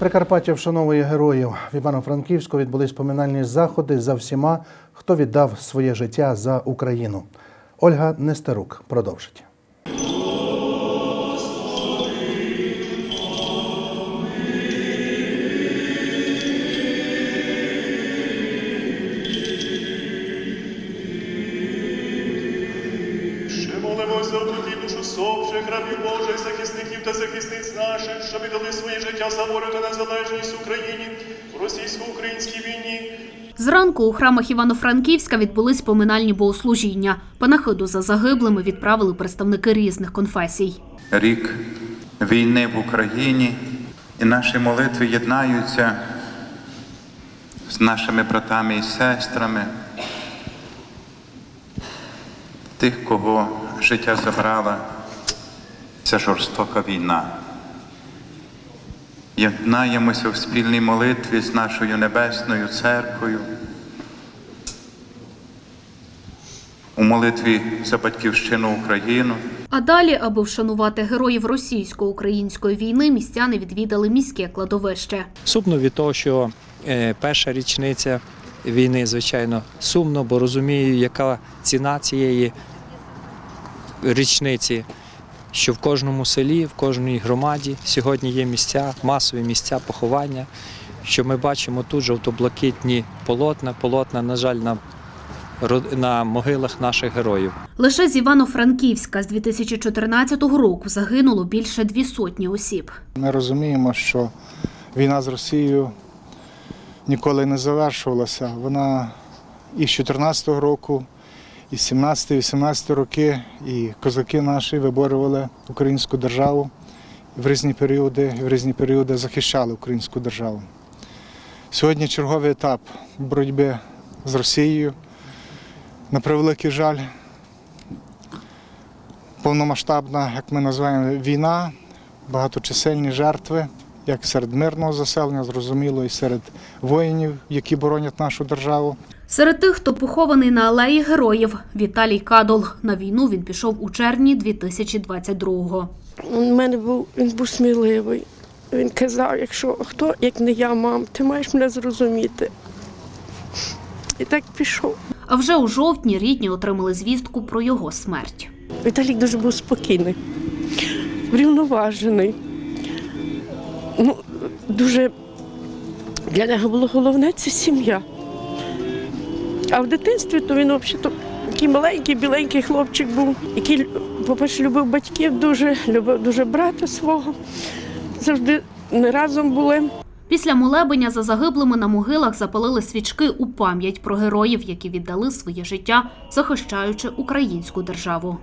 Прикарпаття вшановує героїв. В Івано-Франківську відбулись поминальні заходи за всіма, хто віддав своє життя за Україну. Ольга Нестерук продовжить. Ще молимося душу рабів Божих, захисників та захисниць наших, що віддали своє життя за волю та незалежність Україні в російсько-українській війні. Зранку у храмах Івано-Франківська відбулись поминальні богослужіння. Панахиду за загиблими відправили представники різних конфесій. рік війни в Україні, і наші молитви єднаються з нашими братами і сестрами, тих, кого життя забрала ця жорстока війна. Єднаємося в спільній молитві з нашою Небесною Церквою, у молитві за батьківщину Україну. А далі, аби вшанувати героїв російсько-української війни, містяни відвідали міське кладовище. Сумно від того, що е, перша річниця війни, звичайно, сумно, бо розумію, яка ціна цієї річниці, що в кожному селі, в кожній громаді сьогодні є місця, масові місця поховання. Що ми бачимо тут жовто-блакитні полотна, полотна, на жаль, на, на могилах наших героїв. Лише з Івано-Франківська з 2014 року загинуло більше дві сотні осіб. Ми розуміємо, що війна з Росією ніколи не завершувалася. Вона і з 2014 року, і 17-18 роки, і козаки наші виборювали українську державу в різні періоди, і в різні періоди захищали українську державу. Сьогодні черговий етап боротьби з Росією. На превеликий жаль, повномасштабна, як ми називаємо, війна, багаточисельні жертви, як серед мирного заселення, зрозуміло, і серед воїнів, які боронять нашу державу. Серед тих, хто похований на алеї героїв, Віталій Кадол. На війну він пішов у червні 2022-го. У мене був він був сміливий. Він казав, якщо хто, як не я, мам, ти маєш мене зрозуміти. І так пішов. А вже у жовтні рідні отримали звістку про його смерть. Віталік дуже був спокійний, врівноважений. Ну, дуже для нього було головне це сім'я. А в дитинстві то він взагалі такий маленький, біленький хлопчик був, який, по-перше, любив батьків дуже, любив дуже брата свого. Завжди не разом були. Після молебення за загиблими на могилах запалили свічки у пам'ять про героїв, які віддали своє життя, захищаючи українську державу.